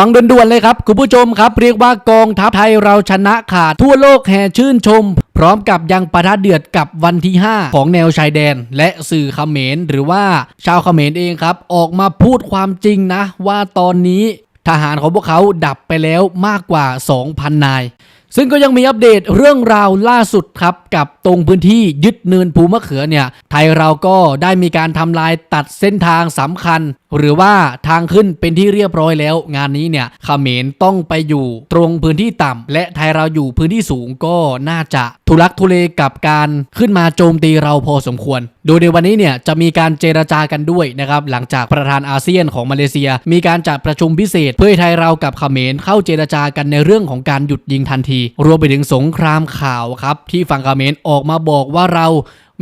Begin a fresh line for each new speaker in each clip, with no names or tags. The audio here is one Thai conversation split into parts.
ฟังด่วนๆเลยครับ คุณผู้ชมครับ เรียกว่ากองทัพไทยเราชนะขาด ทั่วโลกแห่ชื่นชม พร้อมกับยังปะทะเดือดกับวันที่ 5 ของแนวชายแดน และสื่อเขมรหรือว่าชาวเขมรเองครับ ออกมาพูดความจริงนะ ว่าตอนนี้ทหารของพวกเขาดับไปแล้วมากกว่า 2,000 นาย ซึ่งก็ยังมีอัปเดตเรื่องราวล่าสุดครับ กับตรงพื้นที่ยึดเนินภูมะเขือเนี่ย ไทยเราก็ได้มีการทำลายตัดเส้นทางสำคัญ หรือว่าทางขึ้นเป็นที่เรียบร้อยแล้ว งานนี้เนี่ยเขมรต้องไปอยู่ตรงพื้นที่ต่ำและไทยเราอยู่พื้นที่สูงก็น่าจะทุลักทุเลกับการขึ้นมาโจมตีเราพอสมควร โดยในวันนี้เนี่ยจะมีการเจรจากันด้วยนะครับหลังจากประธานอาเซียนของมาเลเซีย มีการจัดประชุมพิเศษ เพื่อไทยเรากับเขมรเข้าเจรจากันในเรื่องของการหยุดยิงทันที รวมไปถึงสงครามข่าวครับที่ฝั่งเขมรออกมาบอกว่าเรา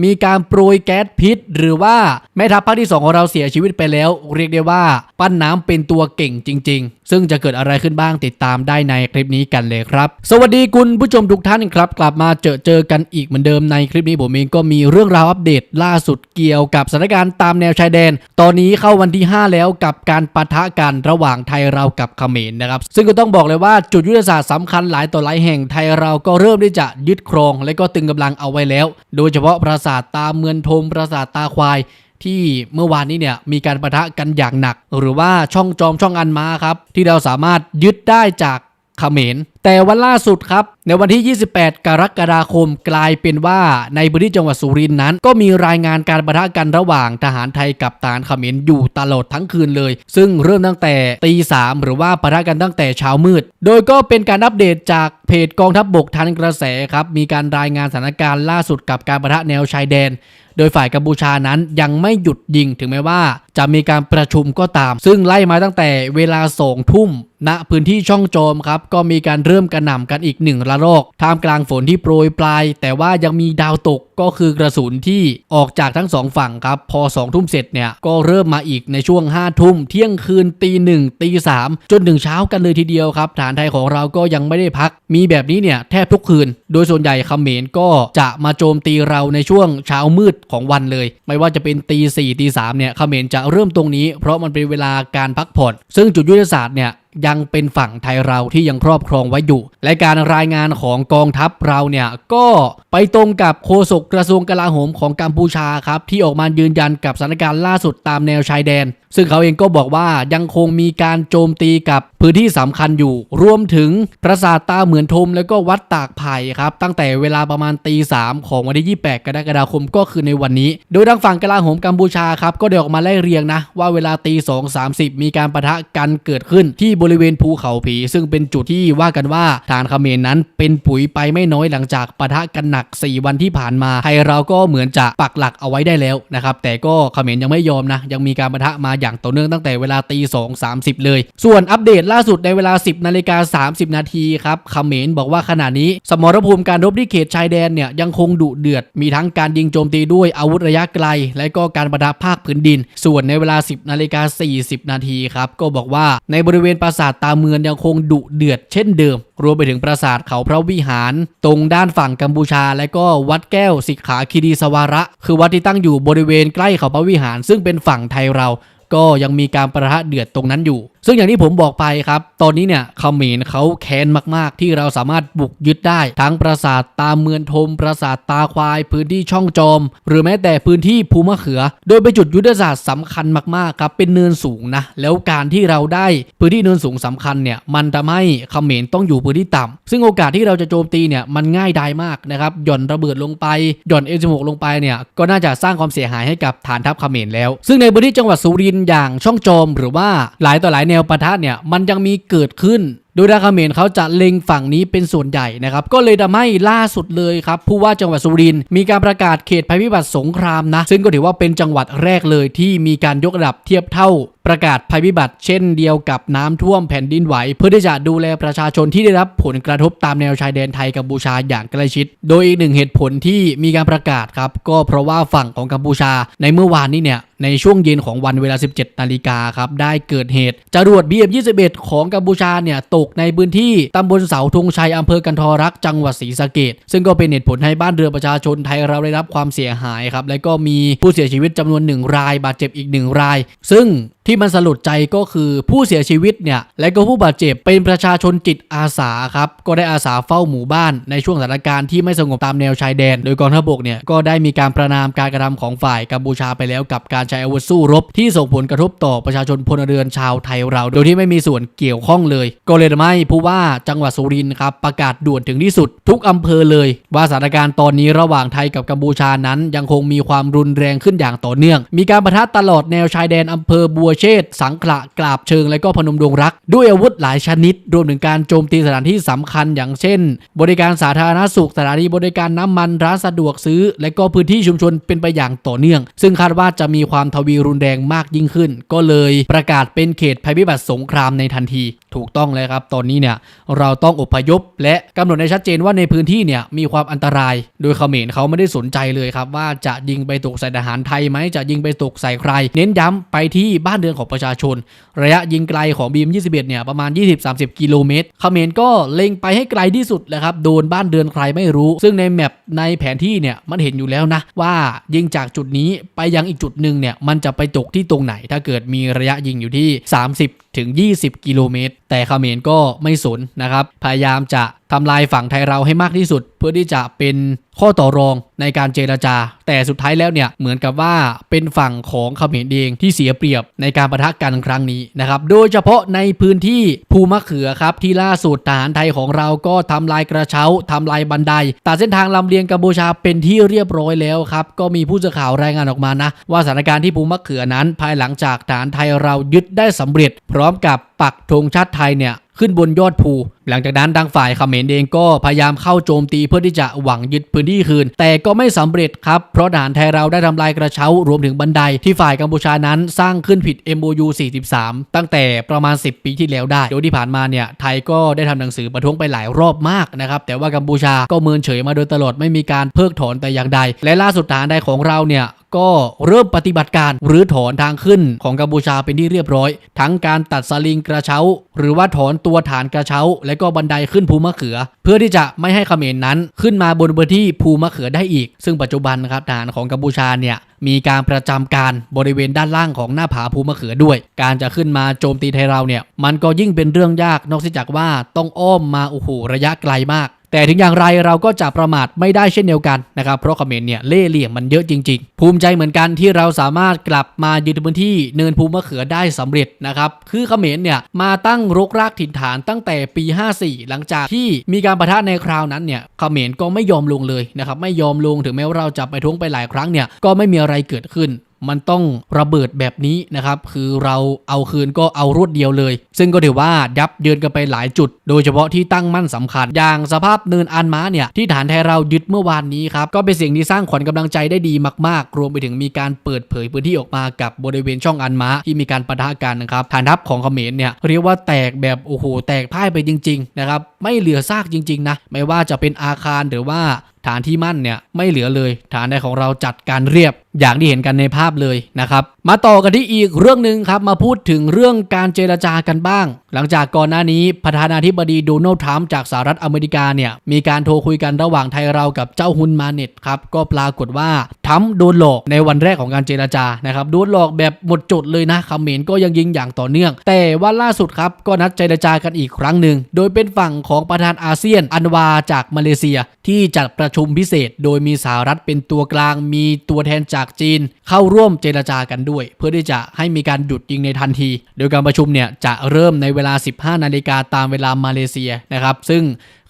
มีการโปรยแก๊สพิษ หรือว่าแม่ทัพภาคที่ 2 ของเราเสียชีวิตไปแล้ว เรียกได้ว่าปั้นน้ำเป็นตัวเก่งจริง ๆ ซึ่งจะเกิดอะไรขึ้นบ้างติดตามได้ในคลิปนี้กันเลยครับ สวัสดีคุณผู้ชมทุกท่านครับ กลับมาเจอเจอกันอีกเหมือนเดิมในคลิปนี้ผมเองก็มีเรื่องราวอัปเดตล่าสุดเกี่ยวกับสถานการณ์ตามแนวชายแดน ตอนนี้เข้าวันที่ 5 แล้วกับการปะทะกันระหว่างไทยเรากับเขมรนะครับ ซึ่งก็ต้องบอกเลยว่าจุดยุทธศาสตร์สำคัญหลายต่อหลายแห่งไทยเราก็เริ่มที่จะยึดครอง และก็ตึงกำลังเอาไว้แล้ว โดยเฉพาะปราสาทตาเมือนทมปราสาทตาควายที่เมื่อวานนี้เนี่ยมีการประทะกันอย่างหนัก หรือว่าช่องจอมช่องอันมาครับ ที่เราสามารถยึดได้จากเขมร แต่วันล่าสุดครับ ในวันที่ 28 กรกฎาคมกลายเป็นว่าในพื้นที่จังหวัดสุรินทร์นั้น ก็มีรายงานการประทะกันระหว่างทหารไทยกับทหารเขมรอยู่ตลอดทั้งคืนเลย ซึ่งเริ่มตั้งแต่ตีสามหรือว่าประทะกันตั้งแต่เช้ามืด โดยก็เป็นการอัปเดตจากเพจกองทัพบบกทันกระแสครับมีการรายงานสถานการณ์ล่าสุดกับการประทะแนวชายแดน โดยฝ่ายกัมพูชานั้นยังไม่หยุดยิงถึงแม้ว่า จะมีการประชุมก็ตาม ซึ่งไล่มาตั้งแต่เวลาสองทุ่มณพื้นที่ช่องโจมครับก็มีการเริ่มกระหน่ำกันอีกหนึ่งระลอก ท่ามกลางฝนที่โปรยปลาย แต่ว่ายังมีดาวตกก็คือกระสุนที่ออกจากทั้งสองฝั่งครับ พอสองทุ่มเสร็จเนี่ย ก็เริ่มมาอีกในช่วง5้าทุ่ม เที่ยงคืนตีหนึ่งตีสามจนถึงเช้ากันเลยทีเดียวครับฐานไทยของเราก็ยังไม่ได้พัก มีแบบนี้เนี่ยแทบทุกคืน โดยส่วนใหญ่เขมรก็จะมาโจมตีเราในช่วงเช้ามืดของวันเลย ไม่ว่าจะเป็นตีสี่ตีสามเนี่ยเขมรจะเริ่มตรงนี้ เพราะมันเป็นเวลาการพักผ่อน ซึ่งจุดยุทธศาสตร์เนี่ยยังเป็นฝั่งไทยเราที่ยังครอบครองไว้อยู่ และการรายงานของกองทัพเราเนี่ยก็ไปตรงกับโฆษกกระทรวงกลาโหมของกัมพูชาครับ ที่ออกมายืนยันกับสถานการณ์ล่าสุดตามแนวชายแดน ซึ่งเขาเองก็บอกว่ายังคงมีการโจมตีกับพื้นที่สำคัญอยู่ รวมถึงปราสาทตาเหมือนทม แล้วก็วัดตากไผ่ครับตั้งแต่เวลาประมาณตีสามของวันที่ 28 กรกฎาคมก็คือในวันนี้ โดยทางฝั่งกลาโหมกัมพูชาครับก็ได้ออกมาไล่เรียงนะ ว่าเวลาตีสองสามสิบมีการปะทะกันเกิดขึ้นที่บริเวณภูเขาผี ซึ่งเป็นจุดที่ว่ากันว่าฐานเขมรนั้นเป็นปุ๋ยไปไม่น้อยหลังจากปะทะกันหนัก 4 วันที่ผ่านมาไทยเราก็เหมือนจะปักหลักเอาไว้ได้แล้วนะครับแต่ก็เขมรยังไม่ยอมนะยังมีการปะทะมาอย่างต่อเนื่องตั้งแต่เวลาตีสองสามสิบเลย ส่วนอัปเดตล่าสุดในเวลา 10นาฬิกา30 นาทีครับเขมรบอกว่าขณะนี้สมรภูมิการรบที่เขตชายแดนเนี่ยยังคงดุเดือด มีทั้งการยิงโจมตีด้วยอาวุธระยะไกล และก็การประทะภาคพื้นดิน ส่วนในเวลา 10นาฬิกา40 นาทีครับ ก็บอกว่าในบริเวณปราสาทตาเมืองยังคงดุเดือดเช่นเดิม รวมไปถึงปราสาทเขาพระวิหาร ตรงด้านฝั่งกัมพูชา และก็วัดแก้วสิกขาคีรีสวาระ คือวัดที่ตั้งอยู่บริเวณใกล้เขาพระวิหาร ซึ่งเป็นฝั่งไทยเรา ก็ยังมีการประทะเดือดตรงนั้นอยู่ ซึ่งอย่างที่ผมบอกไปครับ ตอนนี้เนี่ยเขมรเขาแค้นมาก ๆ ที่เราสามารถบุกยึดได้ ทั้งปราสาทตาเมือนทม ปราสาทตาควาย พื้นที่ช่องจอม หรือแม้แต่พื้นที่ภูมะเขือ โดยเป็นจุดยุทธศาสตร์สำคัญมาก ๆ ครับ เป็นเนินสูงนะ แล้วการที่เราได้พื้นที่เนินสูงสำคัญเนี่ย มันทำให้เขมรต้องอยู่พื้นที่ต่ำซึ่งโอกาสที่เราจะโจมตีเนี่ยมันง่ายดายมากนะครับ หย่อนระเบิดลงไป หย่อน M16 ลงไปเนี่ย ก็น่าจะสร้างความเสียหายให้กับฐานทัพเขมรแล้ว ซึ่งในพื้นที่จังหวัดสุรินทร์อย่างช่องจอมหรือว่าหลายต่อหลายแนวปะทะเนี่ยมันยังมีเกิดขึ้นโดยรางเมรเขาจะเล็งฝั่งนี้เป็นส่วนใหญ่นะครับ ก็เลยทำให้ล่าสุดเลยครับ ผู้ว่าจังหวัดสุรินทร์มีการประกาศเขตภัยพิบัติสงครามนะ ซึ่งก็ถือว่าเป็นจังหวัดแรกเลยที่มีการยกระดับเทียบเท่า ประกาศภัยพิบัติเช่นเดียวกับน้ำท่วมแผ่นดินไหว เพื่อที่จะดูแลประชาชนที่ได้รับผลกระทบตามแนวชายแดนไทยกัมพูชาอย่างใกล้ชิด โดยอีกหนึ่งเหตุผลที่มีการประกาศครับ ก็เพราะว่าฝั่งของกัมพูชา ในเมื่อวานนี้เนี่ยในช่วงเย็นของวันเวลา 17 นาฬิกาครับ ได้เกิดเหตุจรวด BM21 ของกัมพูชาเนี่ย ตกในพื้นที่ ตำบลเสาธงชัย อำเภอกันทรรักษ์จังหวัดศรีสะเกดซึ่งก็เป็นเหตุผลให้บ้านเรือประชาชนไทยเราได้รับความเสียหายครับ และก็มีผู้เสียชีวิตจำนวนหนึ่งราย บาดเจ็บอีกหนึ่งราย ซึ่ง ที่มันสลดใจก็คือผู้เสียชีวิตเนี่ยและก็ผู้บาดเจ็บเป็นประชาชนจิตอาสาครับก็ได้อาสาเฝ้าหมู่บ้านในช่วงสถานการณ์ที่ไม่สงบตามแนวชายแดน โดยกองทัพบกเนี่ยก็ได้มีการประนามการกระทำของฝ่ายกัมพูชาไปแล้วกับการใช้อาวุธสู้รบ ที่ส่งผลกระทบต่อประชาชนพลเรือนชาวไทยเรา โดยที่ไม่มีส่วนเกี่ยวข้องเลย ก็เลยทำให้ผู้ว่าจังหวัดสุรินทร์ครับประกาศด่วนถึงที่สุด ทุกอำเภอเลย ว่าสถานการณ์ตอนนี้ระหว่างไทยกับกัมพูชานั้น ยังคงมีความรุนแรงขึ้นอย่างต่อเนื่อง มีการประทะตลอดแนวชายแดนอำเภอบัวเชษสังขละกราบเชิง และก็พนมดวงรัก ด้วยอาวุธหลายชนิด รวมถึงการโจมตีสถานที่สำคัญอย่างเช่น บริการสาธารณสุขสถานีบริการน้ำมันร้านสะดวกซื้อ และก็พื้นที่ชุมชนเป็นไปอย่างต่อเนื่อง ซึ่งคาดว่าจะมีความทวีรุนแรงมากยิ่งขึ้น ก็เลยประกาศเป็นเขตภัยพิบัติสงครามในทันที ถูกต้องเลยครับ ตอนนี้เนี่ยเราต้องอพยพ และกำหนดในชัดเจนว่าในพื้นที่เนี่ยมีความอันตราย โดยเขมรเขาไม่ได้สนใจเลยครับว่าจะยิงไปตกใส่ทหารไทยไหมจะยิงไปตกใส่ใคร เน้นย้ำไปที่บ้านเรือนของประชาชน ระยะยิงไกลของบีม 21 เนี่ยประมาณ 20-30 กิโลเมตรเขมรก็เล็งไปให้ไกลที่สุดแหละครับโดนบ้านเรือนใครไม่รู้ ซึ่งในแมปในแผนที่เนี่ยมันเห็นอยู่แล้วนะ ว่ายิงจากจุดนี้ไปยังอีกจุดหนึ่งเนี่ยมันจะไปตกที่ตรงไหน ถ้าเกิดมีระยะยิงอยู่ที่ 30 ถึง 20 กิโลเมตร แต่เขมรก็ไม่สนนะครับ พยายามจะทำลายฝั่งไทยเราให้มากที่สุด เพื่อที่จะเป็นข้อต่อรองในการเจรจา แต่สุดท้ายแล้วเนี่ยเหมือนกับว่าเป็นฝั่งของเขมรเองที่เสียเปรียบในการประทะกันครั้งนี้นะครับโดยเฉพาะในพื้นที่ภูมะเขือครับที่ล่าสุดทหารไทยของเราก็ทำลายกระเช้าทำลายบันไดตัดเส้นทางลำเลียงกัมพูชาเป็นที่เรียบร้อยแล้วครับก็มีผู้สื่อข่าวรายงานออกมานะ ว่าสถานการณ์ที่ภูมะเขือนั้น ภายหลังจากทหารไทยเรายึดได้สำเร็จ พร้อมกับปักธงชาติไทยเนี่ยขึ้นบนยอดภู หลังจากนั้นทางฝ่ายเขมรเองก็พยายามเข้าโจมตีเพื่อที่จะหวังยึดพื้นที่คืน แต่ก็ไม่สำเร็จครับ เพราะทหารไทยเราได้ทำลายกระเช้ารวมถึงบันไดที่ฝ่ายกัมพูชานั้นสร้างขึ้นผิด MOU 43 ตั้งแต่ประมาณ 10 ปีที่แล้วได้ โดยที่ผ่านมาเนี่ยไทยก็ได้ทำหนังสือประท้วงไปหลายรอบมากนะครับ แต่ว่ากัมพูชาก็เมินเฉยมาโดยตลอดไม่มีการเพิกถอนแต่อย่างใด และล่าสุดทหารไทยของเราเนี่ยก็เริ่มปฏิบัติการหรือถอนทางขึ้นของกัมพูชาเป็นที่เรียบร้อย ทั้งการตัดสลิงกระเช้า หรือว่าถอนตัวฐานกระเช้าและก็บันไดขึ้นภูมะเขือ เพื่อที่จะไม่ให้เขมรนั้นขึ้นมาบนพื้นที่ภูมะเขือได้อีก ซึ่งปัจจุบันนะครับทหารของกัมพูชาเนี่ยมีการประจำการบริเวณด้านล่างของหน้าผาภูมะเขือด้วย การจะขึ้นมาโจมตีไทยเราเนี่ยมันก็ยิ่งเป็นเรื่องยากนอกจากว่าต้องอ้อมมาโอ้โหระยะไกลมาก แต่ถึงอย่างไรเราก็จะประมาทไม่ได้เช่นเดียวกันนะครับ เพราะเขมรเนี่ยเล่เหลี่ยมมันเยอะจริง ๆ ภูมิใจเหมือนกันที่เราสามารถกลับมายึดพื้นที่เนินภูมะเขือได้สำเร็จนะครับ คือเขมรเนี่ยมาตั้งรกรากถิ่นฐานตั้งแต่ปี 54 หลังจากที่มีการประทะในคราวนั้นเนี่ยเขมรก็ไม่ยอมลงเลยนะครับไม่ยอมลงถึงแม้ว่าเราจะไปท้วงไปหลายครั้งเนี่ยก็ไม่มีอะไรเกิดขึ้น มันต้องระเบิดแบบนี้นะครับ คือเราเอาคืนก็เอารวดเดียวเลย ซึ่งก็ถือว่ายับเยินกันไปหลายจุด โดยเฉพาะที่ตั้งมั่นสำคัญ อย่างสภาพเนินอันม้าเนี่ยที่ฐานไทยเรายึดเมื่อวานนี้ครับ ก็เป็นสิ่งที่สร้างขวัญกำลังใจได้ดีมาก ๆ รวมไปถึงมีการเปิดเผยพื้นที่ออกมากับบริเวณช่องอันม้าที่มีการปะทะกันนะครับฐานทัพของเขมรเนี่ยเรียกว่าแตกแบบโอ้โหแตกพ่ายไปจริง ๆ นะครับ ไม่เหลือซากจริง ๆ นะ ไม่ว่าจะเป็นอาคารหรือว่าฐานที่มั่นเนี่ยไม่เหลือเลย ฐานใดของเราจัดการเรียบ อย่างที่เห็นกันในภาพเลยนะครับ มาต่อกันที่อีกเรื่องหนึ่งครับ มาพูดถึงเรื่องการเจรจากันบ้าง หลังจากก่อนหน้านี้ประธานาธิบดีโดนัลด์ทรัมป์จากสหรัฐอเมริกาเนี่ย มีการโทรคุยกันระหว่างไทยเรากับเจ้าฮุนมาเน็ตครับ ก็ปรากฏว่าทรัมป์โดนหลอกในวันแรกของการเจรจานะครับโดนหลอกแบบหมดจดเลยนะคำเมรก็ยังยิงอย่างต่อเนื่อง แต่ว่าล่าสุดครับก็นัดเจรจากันอีกครั้งหนึ่งโดยเป็นฝั่งของประธานอาเซียนอันวาจากมาเลเซีย ที่จัดประชุมพิเศษ โดยมีสหรัฐเป็นตัวกลางมีตัวแทนจากจีนเข้าร่วมเจรจากันด้วย เพื่อที่จะให้มีการหยุดยิงในทันที โดยการประชุมเนี่ยจะเริ่มในเวลา 15 นาฬิกาตามเวลามาเลเซียนะครับ ซึ่ง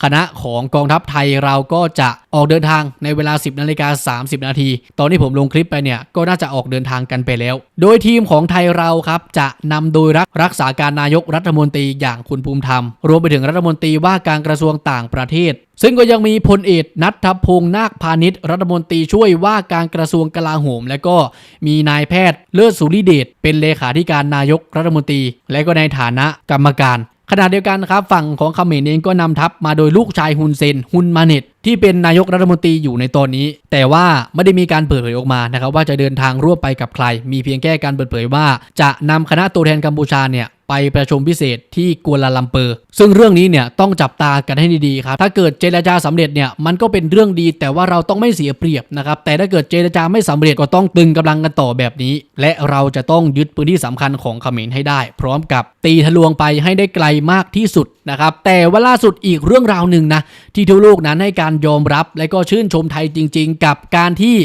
คณะของกองทัพไทยเราก็จะออกเดินทางในเวลา 10นาฬิกา30 นาที ตอนที่ผมลงคลิปไปเนี่ยก็น่าจะออกเดินทางกันไปแล้ว โดยทีมของไทยเราครับจะนำโดยรักรักษาการนายกรัฐมนตรีอย่างคุณภูมิธรรม รวมไปถึงรัฐมนตรีว่าการกระทรวงต่างประเทศซึ่งก็ยังมีพลเอกนัทพงษ์นาคพาณิชย์รัฐมนตรีช่วยว่าการกระทรวงกลาโหม และก็มีนายแพทย์เลิศสุริเดชเป็นเลขาธิการนายกรัฐมนตรี และก็ในฐานะกรรมการ ขณะเดียวกันครับฝั่งของเขมรเองก็นำทัพมาโดยลูกชายฮุนเซนฮุนมาเน็ตที่เป็นนายกรัฐมนตรีอยู่ในตอนนี้ แต่ว่าไม่ได้มีการเปิดเผยออกมานะครับว่าจะเดินทางร่วมไปกับใคร มีเพียงแค่การเปิดเผยว่า จะนำคณะตัวแทนกัมพูชาเนี่ย ไปประชุมพิเศษที่กัวลาลัมเปอร์ ซึ่งเรื่องนี้เนี่ยต้องจับตากันให้ดีๆครับ ถ้าเกิดเจรจาสำเร็จเนี่ยมันก็เป็นเรื่องดี แต่ว่าเราต้องไม่เสียเปรียบนะครับ แต่ถ้าเกิดเจรจาไม่สำเร็จก็ต้องตึงกำลังกันต่อแบบนี้ และเราจะต้องยึดพื้นที่สำคัญของเขมรให้ได้ พร้อมกับตีทะลวงไปให้ได้ไกลมากที่สุดนะครับ แต่ว่าล่าสุดอีกเรื่องราวหนึ่งนะที่ทั่วโลกนั้นให้การยอมรับ และก็ชื่นชมไทยจริง ๆ กับการที่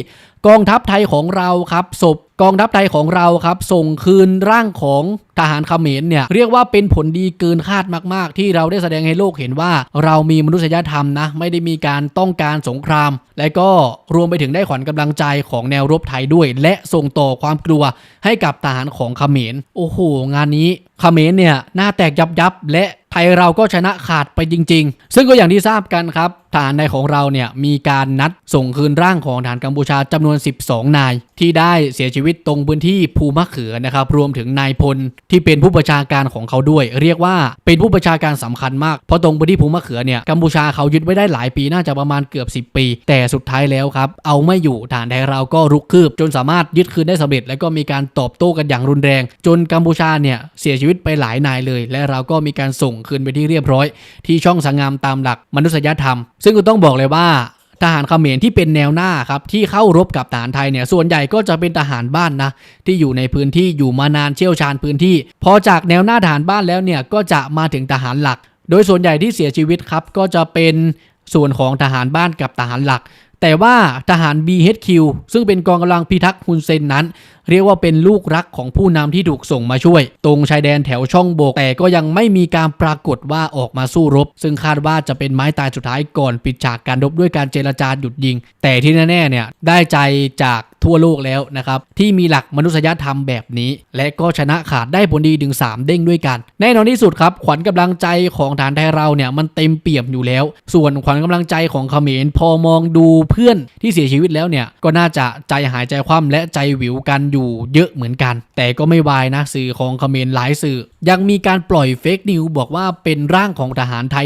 กองทัพไทยของเราครับศพ กองทัพไทยของเราครับ ส่งคืนร่างของทหารเขมรเนี่ยเรียกว่าเป็นผลดีเกินคาดมาก ๆ ที่เราได้แสดงให้โลกเห็นว่า เรามีมนุษยธรรมนะ ไม่ได้มีการต้องการสงคราม และก็รวมไปถึงได้ขวัญกำลังใจของแนวรบไทยด้วย และส่งต่อความกลัวให้กับทหารของเขมร โอ้โห งานนี้เขมรเนี่ยหน้าแตกยับยับและไทยเราก็ชนะขาดไปจริง ๆ ซึ่งก็อย่างที่ทราบกันครับทหารในของเราเนี่ยมีการนัดส่งคืนร่างของทหารกัมพูชาจำนวน 12 นาย ที่ได้เสียชีวิตตรงพื้นที่ภูมะเขือนะครับรวมถึงนายพลที่เป็นผู้ประชาการของเขาด้วย เรียกว่าเป็นผู้ประชาการสำคัญมากเพราะตรงพื้นที่ภูมะเขือเนี่ยกัมพูชาเขายึดไว้ได้หลายปีน่าจะประมาณเกือบ 10 ปี แต่สุดท้ายแล้วครับเอาไม่อยู่ทหารไทยเราก็รุกคืบ จนสามารถยึดคืนได้สำเร็จ แล้วก็มีการตอบโต้กันอย่างรุนแรง จนกัมพูชาเนี่ยเสียชีวิตไปหลายนายเลย และเราก็มีการส่งคืนไปที่เรียบร้อย ที่ช่องสังงามตามหลักมนุษยธรรม ซึ่งก็ต้องบอกเลยว่า ทหารเขมรที่เป็นแนวหน้าครับที่เข้ารบกับทหารไทยเนี่ยส่วนใหญ่ก็จะเป็นทหารบ้านนะที่อยู่ในพื้นที่อยู่มานานเชี่ยวชาญพื้นที่ พอจากแนวหน้าทหารบ้านแล้วเนี่ยก็จะมาถึงทหารหลัก โดยส่วนใหญ่ที่เสียชีวิตครับก็จะเป็นส่วนของทหารบ้านกับทหารหลัก แต่ว่าทหาร BHQ ซึ่งเป็นกองกำลังพิทักษ์ฮุนเซนนั้น เรียกว่าเป็นลูกรักของผู้นำที่ถูกส่งมาช่วย ตรงชายแดนแถวช่องโบก แต่ก็ยังไม่มีการปรากฏว่าออกมาสู้รบ ซึ่งคาดว่าจะเป็นไม้ตายสุดท้ายก่อนปิดฉากการรบด้วยการเจรจาหยุดยิง แต่ที่แน่ๆเนี่ยได้ใจจากทั่วโลกแล้วนะครับที่มีหลักมนุษยธรรมแบบนี้ และก็ชนะขาดได้ผลดีถึง 3 เด้งด้วยกัน แน่นอนที่สุดครับ ขวัญกำลังใจของฐานไทยเราเนี่ยมันเต็มเปี่ยมอยู่แล้ว ส่วนขวัญกำลังใจของเขมรพอมองดูเพื่อนที่เสียชีวิตแล้วเนี่ยก็น่าจะใจหายใจคว่ำและใจหวิวกันอยู่เยอะเหมือนกัน แต่ก็ไม่วายนะสื่อของเขมรหลายสื่อ ยังมีการปล่อยเฟกนิวบอกว่าเป็นร่างของทหารไทย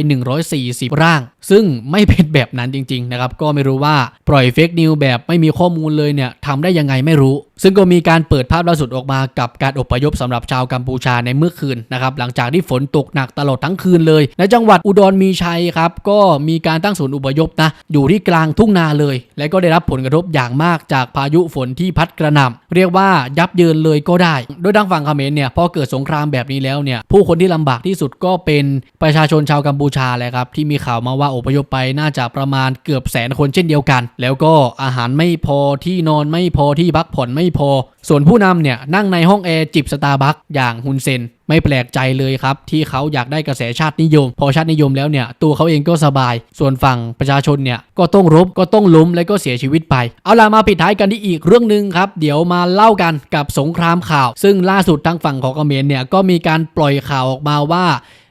140 ร่าง ซึ่งไม่เป็นแบบนั้นจริงๆนะครับก็ไม่รู้ว่าปล่อยเฟกนิวแบบไม่มีข้อมูลเลยเนี่ยทำได้ยังไงไม่รู้ ซึ่งก็มีการเปิดภาพล่าสุดออกมากับการอพยพสำหรับชาวกัมพูชาในเมื่อคืนนะครับหลังจากที่ฝนตกหนักตลอดทั้งคืนเลย ในจังหวัดอุดรมีชัยครับก็มีการตั้งศูนย์อพยพนะอยู่ที่กลางทุ่งนาเลย และก็ได้รับผลกระทบอย่างมากจากพายุฝนที่พัดกระหน่ำเรียกว่ายับเยินเลยก็ได้ โดยทางฝั่งเขมรเนี่ยพอเกิดสงครามแบบนี้แล้วเนี่ยผู้คนที่ลำบากที่สุดก็เป็นประชาชนชาวกัมพูชาแหละครับที่มีข่าวมาว่าอพยพไปน่าจะประมาณเกือบแสนคนเช่นเดียวกัน แล้วก็อาหารไม่พอที่นอนไม่พอที่พักผ่อนไม่พอ ส่วนผู้นำเนี่ยนั่งในห้องแอร์จิบสตาร์บัคอย่างฮุนเซน ไม่แปลกใจเลยครับ ที่เขาอยากได้กระแสชาตินิยม พอชาตินิยมแล้วเนี่ยตัวเขาเองก็สบาย ส่วนฝั่งประชาชนเนี่ยก็ต้องรบก็ต้องล้มและก็เสียชีวิตไป เอาล่ะมาปิดท้ายกันที่อีกเรื่องหนึ่งครับ เดี๋ยวมาเล่ากันกับสงครามข่าว ซึ่งล่าสุดทางฝั่งของเขมรเนี่ยก็มีการปล่อยข่าวออกมาว่า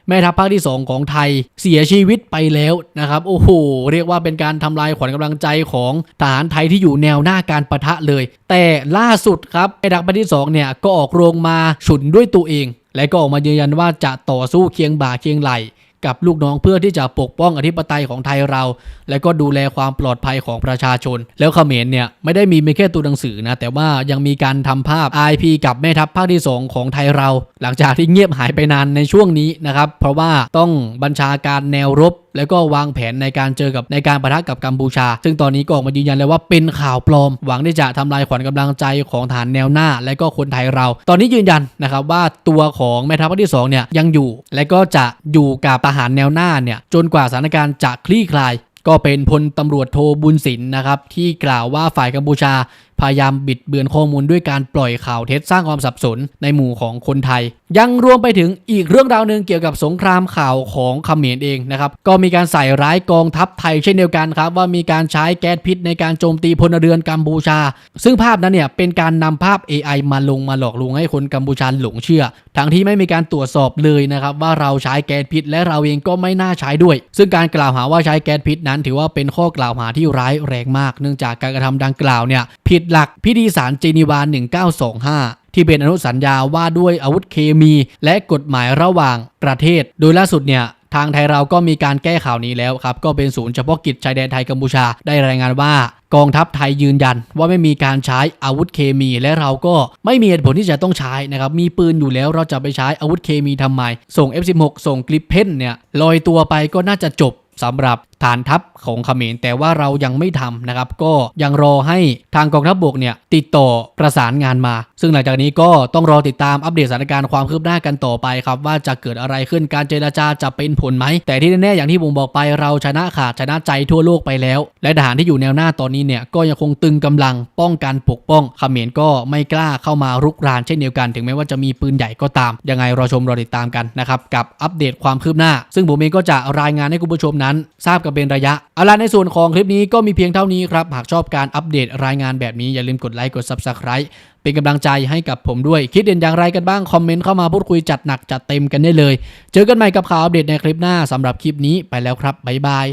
แม่ทัพภาคที่ 2 ของไทยเสียชีวิตไปแล้วนะครับ โอ้โห เรียกว่าเป็นการทำลายขวัญกำลังใจของทหารไทยที่อยู่แนวหน้าการประทะเลย แต่ล่าสุดครับแม่ทัพภาคที่2เนี่ยก็ออกโรงมาฉุนด้วยตัวเอง และก็ออกมายืนยันว่าจะต่อสู้เคียงบ่าเคียงไหล กับลูกน้องเพื่อที่จะปกป้องอธิปไตยของไทยเรา และก็ดูแลความปลอดภัยของประชาชน แล้วเขมรเนี่ยไม่ได้มีแค่ตัวหนังสือนะแต่ว่ายังมีการทำภาพ IP กับแม่ทัพภาคที่ 2 ของไทยเรา หลังจากที่เงียบหายไปนานในช่วงนี้นะครับเพราะว่าต้องบัญชาการแนวรบแล้วก็วางแผนในการเจอกับในการประทะกับกัมพูชา ซึ่งตอนนี้ก็ออกมายืนยันแล้วว่าเป็นข่าวปลอม หวังที่จะทำลายขวัญกำลังใจของฐานแนวหน้า และก็คนไทยเรา ตอนนี้ยืนยันนะครับว่าตัวของแม่ทัพภาคที่สองเนี่ยยังอยู่ และก็จะอยู่กับทหารแนวหน้าเนี่ยจนกว่าสถานการณ์จะคลี่คลาย ก็เป็นพลตำรวจโทบุญสินนะครับที่กล่าวว่าฝ่ายกัมพูชา พยายามบิดเบือนข้อมูลด้วยการปล่อยข่าวเท็จสร้างความสับสนในหมู่ของคนไทย ยังรวมไปถึงอีกเรื่องราวหนึ่งเกี่ยวกับสงครามข่าวของเขมรเองนะครับก็มีการใส่ร้ายกองทัพไทยเช่นเดียวกันครับว่ามีการใช้แก๊สพิษในการโจมตีพลเรือนกัมพูชา ซึ่งภาพนั้นเนี่ยเป็นการนำภาพ AI มาลงมาหลอกลวงให้คนกัมพูชาหลงเชื่อ ทั้งที่ไม่มีการตรวจสอบเลยนะครับว่าเราใช้แก๊สพิษ และเราเองก็ไม่น่าใช้ด้วย ซึ่งการกล่าวหาว่าใช้แก๊สพิษนั้น ถือว่าเป็นข้อกล่าวหาที่ร้ายแรงมาก เนื่องจากการกระทำดังกล่าวเนี่ยผิดหลักพิธีสารเจนีวา 1925 ที่เป็นอนุสัญญาว่าด้วยอาวุธเคมีและกฎหมายระหว่างประเทศ โดยล่าสุดเนี่ยทางไทยเราก็มีการแก้ข่าวนี้แล้วครับ ก็เป็นศูนย์เฉพาะกิจชายแดนไทยกัมพูชาได้รายงานว่ากองทัพไทยยืนยันว่าไม่มีการใช้อาวุธเคมี และเราก็ไม่มีเหตุผลที่จะต้องใช้นะครับ มีปืนอยู่แล้วเราจะไปใช้อาวุธเคมีทำไม ส่ง F16 ส่งกริปเพนเนี่ยลอยตัวไปก็น่าจะจบ สำหรับฐานทัพของเขมรแต่ว่าเรายังไม่ทำนะครับ ก็ยังรอให้ทางกองทัพบกเนี่ยติดต่อประสานงานมา ซึ่งหลังจากนี้ก็ต้องรอติดตามอัปเดตสถานการณ์ความคืบหน้ากันต่อไปครับ ว่าจะเกิดอะไรขึ้นการเจรจาจะเป็นผลไหม แต่ที่แน่ๆอย่างที่ผมบอกไปเราชนะขาดชนะใจทั่วโลกไปแล้ว และทหารที่อยู่แนวหน้าตอนนี้เนี่ยก็ยังคงตึงกำลังป้องกันปกป้องเขมรก็ไม่กล้าเข้ามารุกรานเช่นเดียวกัน ถึงแม้ว่าจะมีปืนใหญ่ก็ตามยังไงรอชมรอติดตามกันนะครับกับอัปเดตความคืบหน้า ซึ่งผมเองก็จะรายงานให้คุณผู้ชมนั้น ทราบกันเป็นระยะ เอาล่ะในส่วนของคลิปนี้ก็มีเพียงเท่านี้ครับ หากชอบการอัปเดตรายงานแบบนี้อย่าลืมกดไลค์กด Subscribe เป็นกำลังใจให้กับผมด้วย คิดเห็นอย่างไรกันบ้าง คอมเมนต์เข้ามาพูดคุยจัดหนักจัดเต็มกันได้เลย เจอกันใหม่กับข่าวอัปเดตในคลิปหน้าสำหรับคลิปนี้ไปแล้วครับบ๊ายบาย